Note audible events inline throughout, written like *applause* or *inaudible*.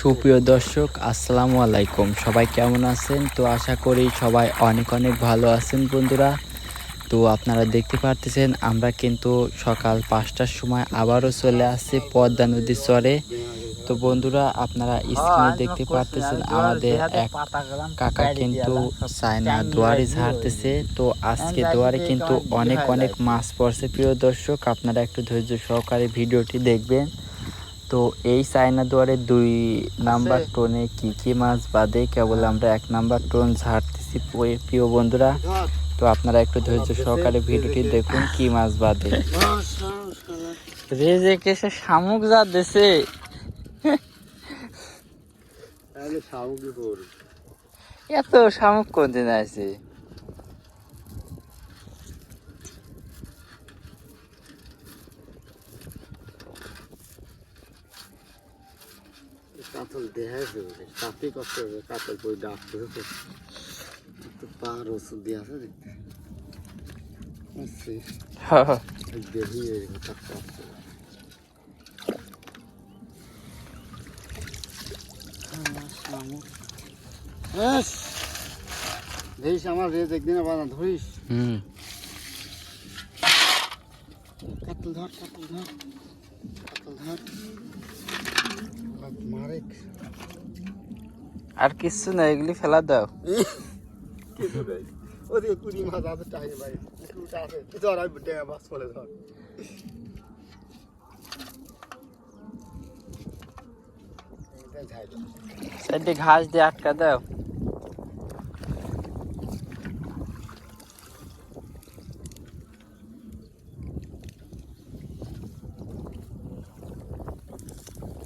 সুপ্রিয় দর্শক, আসসালামু আলাইকুম। সবাই কেমন আছেন? তো আশা করি সবাই অনেক অনেক ভালো আছেন বন্ধুরা। তো আপনারা দেখতে পারতেছেন, আমরা কিন্তু সকাল পাঁচটার সময় আবারও চলে আসছি পদ্মা নদীর চরে। তো বন্ধুরা, আপনারা স্ক্রিনে দেখতে পারতেছেন, আমাদের এক কাকা কিন্তু চায়না দুয়ারে ঝাড়তেছে। তো আজকে দুয়ারে কিন্তু অনেক অনেক মাছ পড়ছে। প্রিয় দর্শক, আপনারা একটু ধৈর্য সহকারে ভিডিওটি দেখবেন। তো এই চায়না দুয়ারে দুই নাম্বার টোনে কি কি মাছ বাদে? কেবল আমরা এক নাম্বার টোন ঝাড়তেছি প্রিয়- বন্ধুরা। তো আপনারা একটু ধৈর্য সহকারে ভিডিওটি দেখুন কি মাছ বাদে। শামুক যা দেশে এত শামুক কোন দিন আছে কাতল দেখাইছে কাপি কষ্ট হবে কাতল বই ডাকতে হবে। তো পার ওষুধ দিয়ে আছে দেখতে। দেখি ধরিস আমার রেজ একদিনে বানা ধরিস? হুম। কাতল ধর কাতল ধর কাতল ধর। আর কিছু না এগুলি ফেলা দাও। কিছু নেই ওদিকে কুড়ি মাছ আছে টাইম ভাই একটু আছে ধর আমি ঘাস দিয়ে আটকা দাও।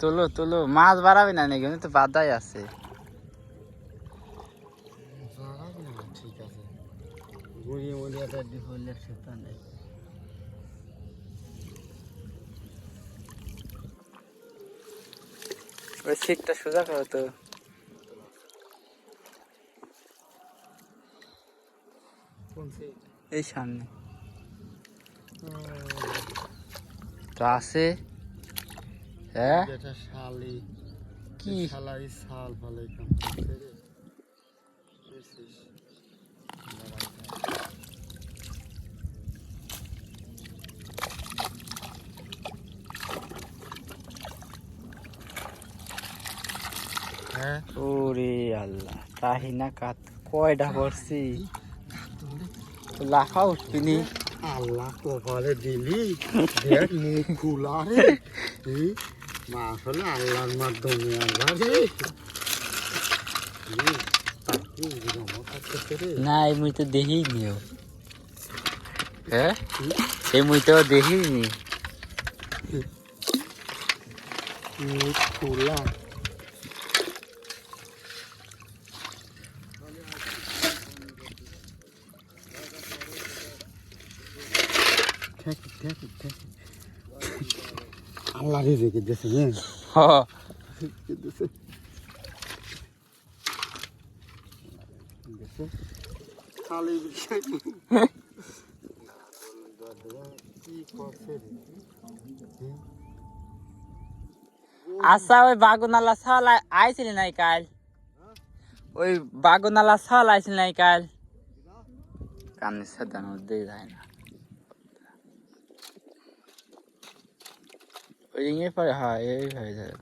তোলো তোলো। মাছ বাড়াবে না নাকি? তো বাদাই আছে। ঠিক আছে। গুড়িয়ে সেটা নেই। ওই সিটটা সোজা করো তো। এই সামনে। তো আছে। হ্যাঁ? এটা শালি। কি? শালাই শাল করছে? হ্যাঁ? ওরে আল্লাহ তাহি না কাত কয়টা পড়ছি? তো লাফা উঠবিনি আল্লাহ কপালে দিলি মুখ খোলা রে। *laughs* এই মাছ হলে আল্লাহর মাধ্যমে আল্লাহ রে এই, তাকে এরকম করতেছে রে। না এই মুই তো দেহি নিও হ্যাঁ এই মুই তো দেখিনি মুখ খোলা ঠেক ঠেক ঠেক আল্লাহ রে রেখে দিয়েছে হ্যাঁ। দিয়েছে? আচ্ছা ওই বাগুনালা ছাল আইছিল নাই কাল? ওই বাগুনালা ছাল আইছিল নাই কাল? কানের সাথে মধ্যে যায় না ওই রিঙের পরে হয় এই হয়ে যায়